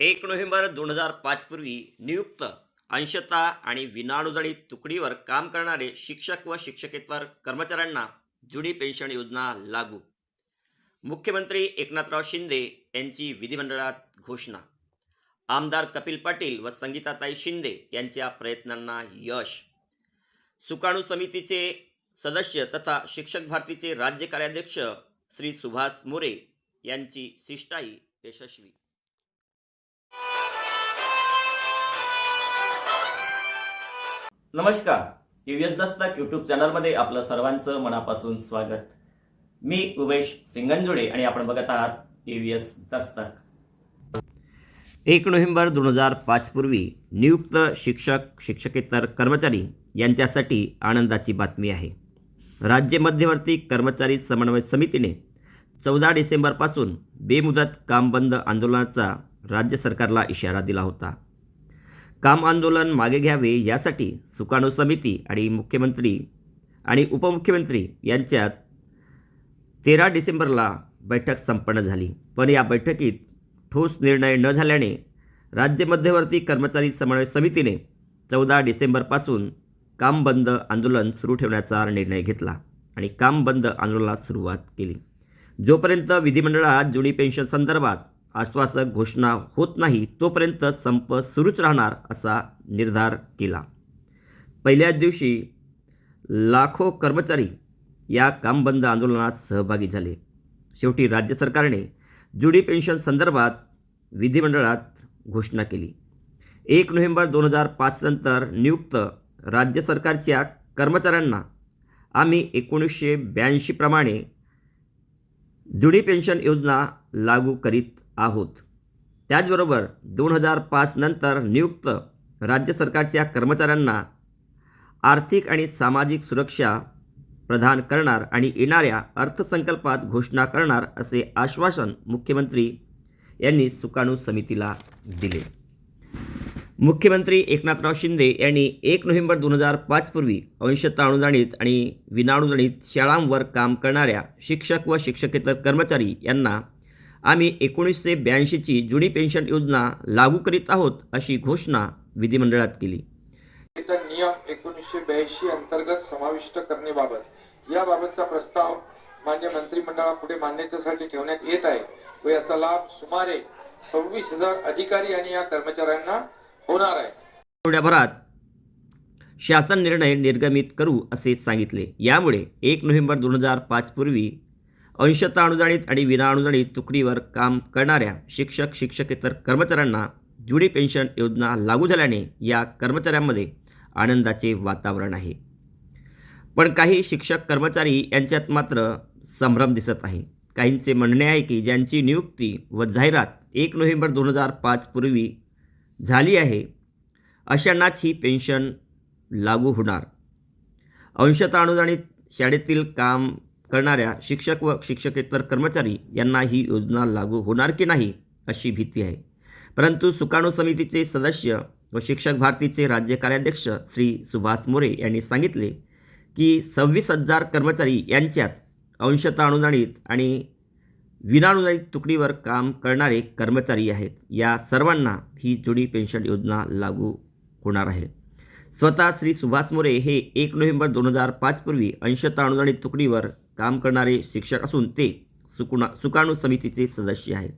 एक नोव्हेंबर दोन हजार पाचपूर्वी नियुक्त अंशता आणि विनाअनुदानित तुकडीवर काम करणारे शिक्षक व शिक्षकेतर कर्मचाऱ्यांना जुनी पेन्शन योजना लागू. मुख्यमंत्री एकनाथराव शिंदे यांची विधिमंडळात घोषणा. आमदार कपिल पाटील व संगीताताई शिंदे यांच्या प्रयत्नांना यश. सुकाणू समितीचे सदस्य तथा शिक्षक भारतीचे राज्य कार्याध्यक्ष श्री सुभाष मोरे यांची शिष्टाई यशस्वी. नमस्कार. यूएस दस्तक यूट्यूब चॅनलमध्ये आपलं सर्वांचं मनापासून स्वागत. मी उमेश सिंगनजोडे आणि आपण बघत आहात यूएस दस्तक. एक नोव्हेंबर दोन हजार पाचपूर्वी नियुक्त शिक्षक शिक्षकेतर कर्मचारी यांच्यासाठी आनंदाची बातमी आहे. राज्य मध्यवर्ती कर्मचारी समन्वय समितीने चौदा डिसेंबरपासून बेमुदत काम बंद आंदोलनाचा राज्य सरकारला इशारा दिला होता. काम आंदोलन मागे घ्यावे यासाठी सुकाणू समिती आणि मुख्यमंत्री आणि उपमुख्यमंत्री यांच्यात तेरा डिसेंबरला बैठक संपन्न झाली. पण या बैठकीत ठोस निर्णय न झाल्याने राज्य मध्यवर्ती कर्मचारी समन्वय समितीने चौदा डिसेंबरपासून काम बंद आंदोलन सुरू ठेवण्याचा निर्णय घेतला आणि काम बंद आंदोलनाला सुरुवात केली. जोपर्यंत विधिमंडळात जुनी पेन्शन संदर्भात आश्वासक घोषणा होत नाही तोपर्यंत संप सुरूच राहणार असा निर्धार केला. पहिल्याच दिवशी लाखो कर्मचारी या कामबंद आंदोलनात सहभागी झाले. शेवटी राज्य सरकारने जुडी पेन्शन संदर्भात विधिमंडळात घोषणा केली. एक नोव्हेंबर दोन हजार पाच नंतर नियुक्त राज्य सरकारच्या कर्मचाऱ्यांना आम्ही एकोणीसशे ब्याऐंशीप्रमाणे जुडी पेन्शन योजना लागू करीत आहोत. त्याचबरोबर दोन हजार पाच नंतर नियुक्त राज्य सरकारच्या कर्मचाऱ्यांना आर्थिक आणि सामाजिक सुरक्षा प्रदान करणार आणि येणाऱ्या अर्थसंकल्पात घोषणा करणार असे आश्वासन मुख्यमंत्री यांनी सुकाणू समितीला दिले. मुख्यमंत्री एकनाथराव शिंदे यांनी एक नोव्हेंबर दोन हजार पाचपूर्वी अंशतः अनुदानित आणि विनाअनुदानित शाळांवर काम करणाऱ्या शिक्षक व शिक्षकेतर कर्मचारी यांना आम्ही एकोणीसशे ब्याऐंशीची जुनी पेन्शन योजना लागू करीत आहोत अशी घोषणा विधिमंडळात केली. नियम एकोणीसशे ब्याऐंशी अंतर्गत समाविष्ट करण्याबाबत याबाबतचा प्रस्ताव मान्य मंत्रिमंडळापुढे मान्यतेसाठी ठेवण्यात येत आहे व याचा लाभ सुमारे सव्वीस हजार अधिकारी आणि या कर्मचाऱ्यांना होणार आहे. आठवड्याभरात शासन निर्णय निर्गमित करू असे सांगितले. यामुळे एक नोव्हेंबर दोन हजार पाचपूर्वी अंशतः अनुदानित आणि विनाअनुदानित तुकडीवर काम करणाऱ्या शिक्षक शिक्षकेतर कर्मचाऱ्यांना जुडी पेन्शन योजना लागू झाल्याने या कर्मचाऱ्यांमध्ये आनंदाचे वातावरण आहे. पण काही शिक्षक कर्मचारी यांच्यात मात्र संभ्रम दिसत आहे. काहींचे म्हणणे आहे की ज्यांची नियुक्ती व जाहिरात एक नोव्हेंबर दोन हजार पाचपूर्वी झाली आहे अशांनाच ही पेन्शन लागू होणार. अंशतः अनुदानित शाळेतील काम करणाऱ्या शिक्षक व शिक्षकेतर कर्मचारी यांना ही योजना लागू होणार की नाही अशी भीती आहे. परंतु सुकाणू समितीचे सदस्य व शिक्षक भारतीचे राज्य कार्याध्यक्ष श्री सुभाष मोरे यांनी सांगितले की सव्वीस हजार कर्मचारी यांच्यात अंशता अनुदानित आणि विनानुदानित तुकडीवर काम करणारे कर्मचारी आहेत. या सर्वांना ही जुडी पेन्शन योजना लागू होणार आहे. स्वतः श्री सुभाष मोरे हे एक नोव्हेंबर दोन हजार पाचपूर्वी अंशता अनुदानित तुकडीवर काम करणारे शिक्षक असून ते सुकुणा सुकाणू समितीचे सदस्य आहेत.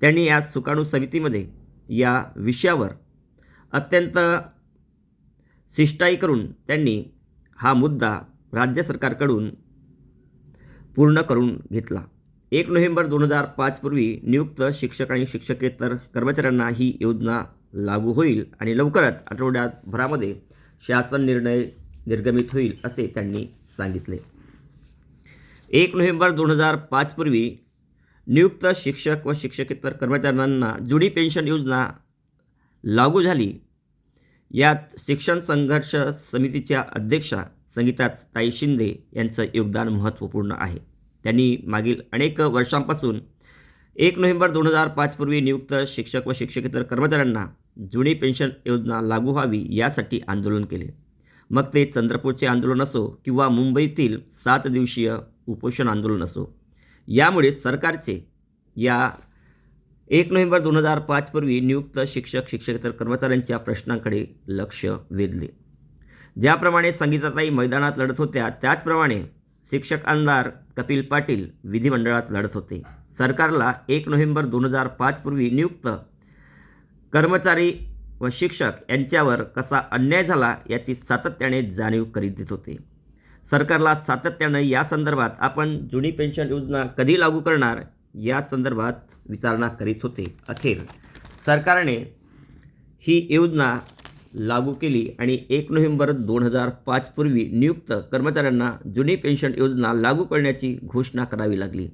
त्यांनी या सुकाणू समितीमध्ये या विषयावर अत्यंत शिष्टाई करून त्यांनी हा मुद्दा राज्य सरकारकडून पूर्ण करून घेतला. एक नोव्हेंबर दोन हजार पाचपूर्वी नियुक्त शिक्षक आणि शिक्षकेतर कर्मचाऱ्यांना ही योजना लागू होईल आणि लवकरच आठवड्यात भरामध्ये शासन निर्णय निर्गमित होईल असे त्यांनी सांगितले. एक नोव्हेंबर दोन हजार पाचपूर्वी नियुक्त शिक्षक व शिक्षकेतर कर्मचाऱ्यांना जुडी पेन्शन योजना लागू झाली. यात शिक्षण संघर्ष समितीच्या अध्यक्षा संगीता ताई शिंदे यांचं योगदान महत्त्वपूर्ण आहे. त्यांनी मागील अनेक वर्षांपासून एक नोव्हेंबर दोन हजार पाचपूर्वी नियुक्त शिक्षक व शिक्षकेतर कर्मचाऱ्यांना जुनी पेन्शन योजना लागू व्हावी यासाठी आंदोलन केले. मग ते चंद्रपूरचे आंदोलन असो किंवा मुंबईतील सात दिवसीय उपोषण आंदोलन असो. यामुळे सरकारचे या एक नोव्हेंबर दोन हजार पाचपूर्वी नियुक्त शिक्षक शिक्षकेतर कर्मचाऱ्यांच्या प्रश्नांकडे लक्ष वेधले. ज्याप्रमाणे संगीताताई मैदानात लढत होत्या त्याचप्रमाणे शिक्षक आमदार कपिल पाटील विधिमंडळात लढत होते. सरकारला एक नोव्हेंबर दोन हजार पाचपूर्वी नियुक्त कर्मचारी व शिक्षक यांच्यावर कसा अन्याय झाला याची सातत्याने जाणीव करीत देत होते. सरकारला सातत्यानं या संदर्भात आपण जुनी पेन्शन योजना कधी लागू करणार या संदर्भात विचारणा करीत होते. अखेर सरकारने ही योजना लागू केली आणि एक नोव्हेंबर दोन हजार पाचपूर्वी नियुक्त कर्मचाऱ्यांना जुनी पेन्शन योजना लागू करण्याची घोषणा करावी लागली.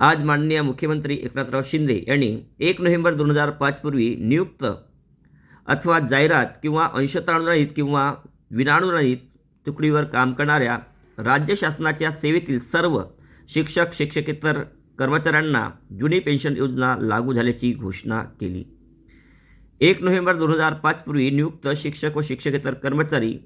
आज माननीय मुख्यमंत्री एकनाथराव शिंदे यांनी एक नोव्हेंबर दोन हजार पाचपूर्वी नियुक्त अथवा जाहिरात किंवा अंशतानुदानित किंवा विनानुदानित तुकडीवर काम करणाऱ्या राज्य शासनाच्या सेवेतील सर्व शिक्षक शिक्षकेतर कर्मचाऱ्यांना जुनी पेन्शन योजना लागू झाल्याची घोषणा केली. एक नोव्हेंबर दोन हजार पाचपूर्वी नियुक्त शिक्षक व शिक्षकेतर कर्मचारी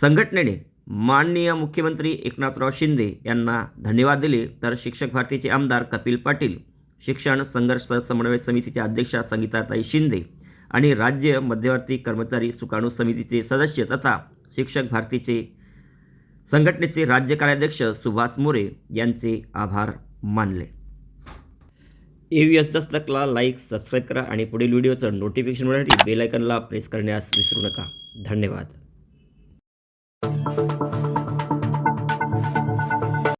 संघटनेने माननीय मुख्यमंत्री एकनाथराव शिंदे यांना धन्यवाद दिले. तर शिक्षक भारतीचे आमदार कपिल पाटील शिक्षण संघर्ष समन्वय समितीच्या अध्यक्षा संगीताताई शिंदे आणि राज्य मध्यवर्ती कर्मचारी सुकाणू समितीचे सदस्य तथा शिक्षक भारतीचे संघटनेचे राज्य कार्याध्यक्ष सुभाष मोरे यांचे आभार मानले. A V S Dastkala like subscribe करा आणि पुढील व्हिडिओचं नोटिफिकेशन मिळण्यासाठी बेलायकनला प्रेस करण्यास विसरू नका. धन्यवाद.